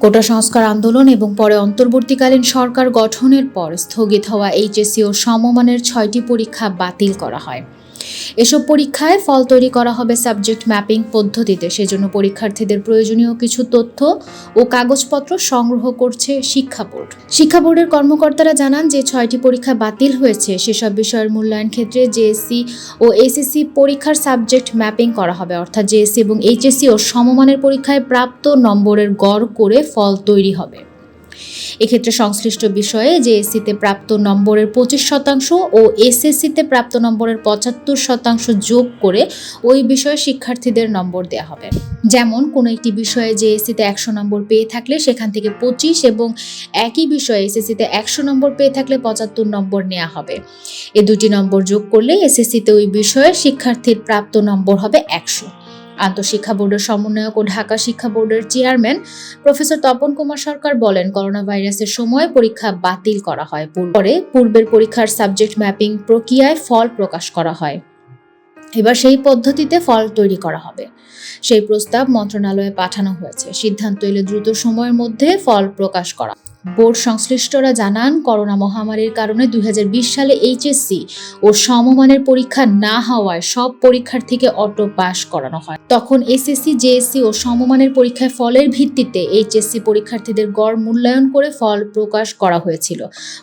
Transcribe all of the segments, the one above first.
কোটা সংস্কার আন্দোলন এবং পরে অন্তর্বর্তীকালীন সরকার গঠনের পর স্থগিত হওয়া এইচএসসি ও সমমানের ছয়টি পরীক্ষা বাতিল করা হয়। এসব পরীক্ষায় ফল তৈরি করা হবে সাবজেক্ট ম্যাপিং পদ্ধতিতে। সেজন্য পরীক্ষার্থীদের প্রয়োজনীয় কিছু তথ্য ও কাগজপত্র সংগ্রহ করছে শিক্ষা বোর্ড। শিক্ষা বোর্ডের কর্মকর্তারা জানান যে ছয়টি পরীক্ষা বাতিল হয়েছে। সেসব বিষয়ের মূল্যায়ন ক্ষেত্রে জেএসসি ও এসএসসি পরীক্ষার সাবজেক্ট ম্যাপিং করা হবে। অর্থাৎ জেএসসি এবং এইচএসসি ও সমমানের পরীক্ষায় প্রাপ্ত নম্বরের গড় করে ফল তৈরি হবে। এক্ষেত্রে সংশ্লিষ্ট বিষয়ে জেএসসিতে প্রাপ্ত নম্বরের পঁচিশ শতাংশ ও এসএসসিতে প্রাপ্ত নম্বরের পঁচাত্তর শতাংশ যোগ করে ওই বিষয়ে শিক্ষার্থীদের নম্বর দেওয়া হবে। যেমন, কোনো একটি বিষয়ে জেএসসিতে একশো নম্বর পেয়ে থাকলে সেখান থেকে পঁচিশ এবং একই বিষয়ে এসএসসিতে একশো নম্বর পেয়ে থাকলে পঁচাত্তর নম্বর নেওয়া হবে। এ দুটি নম্বর যোগ করলে এসএসসিতে ওই বিষয়ে শিক্ষার্থীর প্রাপ্ত নম্বর হবে একশো। আন্তঃশিক্ষা বোর্ডের সমন্বয়ক ও ঢাকা শিক্ষা বোর্ডের চেয়ারম্যান প্রফেসর তপন কুমার সরকার বলেন করোনা ভাইরাসের সময় পরীক্ষা বাতিল করা হয়। পরে পূর্বের পরীক্ষার সাবজেক্ট ম্যাপিং প্রক্রিয়ায় ফল প্রকাশ করা হয়। এবার সেই পদ্ধতিতে ফল তৈরি করা হবে। সেই প্রস্তাব মন্ত্রণালয়ে পাঠানো হয়েছে। সিদ্ধান্ত এলে দ্রুত সময়ের মধ্যে ফল প্রকাশ করা বোর্ড সংশ্লিষ্টরা জানান, করোনা মহামারীর কারণে দুই হাজার বিশ সালে এইচএসসি ও সমমানের পরীক্ষা না হওয়ায় সব পরীক্ষার্থীকে অটো পাস করানো হয়। তখন এসএসসি, জেএসসি ও সমমানের পরীক্ষায় ফলের ভিত্তিতে এইচএসসি পরীক্ষার্থীদের গড় মূল্যায়ন করে ফল প্রকাশ করা হয়েছিল।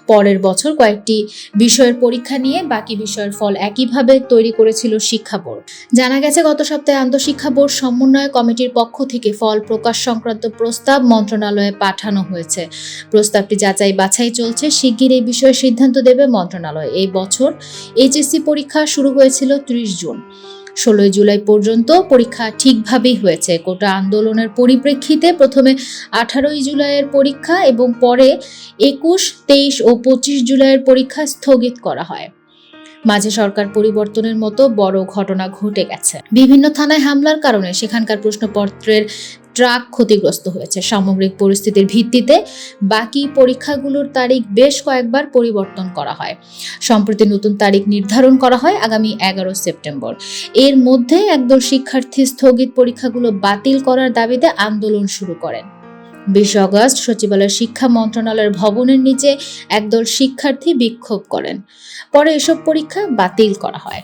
পরের বছর কয়েকটি বিষয়ের পরীক্ষা নিয়ে বাকি বিষয়ের ফল একইভাবে তৈরি করেছিল শিক্ষা বোর্ড। জানা গেছে, গত সপ্তাহে আন্তঃশিক্ষা বোর্ড সমন্বয় কমিটির পক্ষ থেকে ফল প্রকাশ সংক্রান্ত প্রস্তাব মন্ত্রণালয়ে পাঠানো হয়েছে। প্রস্তাবটি যাচাই বাছাই চলছে। শিগগির এই বিষয়ে সিদ্ধান্ত দেবে মন্ত্রণালয়। এই বছর এইচএসসি পরীক্ষা শুরু হয়েছিল ত্রিশ জুন। ষোলোই জুলাই পর্যন্ত পরীক্ষা ঠিকভাবেই হয়েছে। কোটা আন্দোলনের পরিপ্রেক্ষিতে প্রথমে আঠারোই জুলাইয়ের পরীক্ষা এবং পরে একুশ, তেইশ ও পঁচিশ জুলাইয়ের পরীক্ষা স্থগিত করা হয়। মাঝে সরকার পরিবর্তনের মতো বড় ঘটনা ঘটে গেছে। বিভিন্ন থানায় হামলার কারণে সেখানকার প্রশ্নপত্রের ট্রাক ক্ষতিগ্রস্ত হয়েছে। সামগ্রিক পরিস্থিতির ভিত্তিতে বাকি পরীক্ষাগুলোর তারিখ বেশ কয়েকবার পরিবর্তন করা হয়। সম্প্রতি নতুন তারিখ নির্ধারণ করা হয় আগামী এগারো সেপ্টেম্বর। এর মধ্যে একদল শিক্ষার্থী স্থগিত পরীক্ষাগুলো বাতিল করার দাবিতে আন্দোলন শুরু করেন। বিশ অগস্ট সচিবালয় শিক্ষা মন্ত্রণালয়ের ভবনের নিচে একদল শিক্ষার্থী বিক্ষোভ করেন। পরে এসব পরীক্ষা বাতিল করা হয়।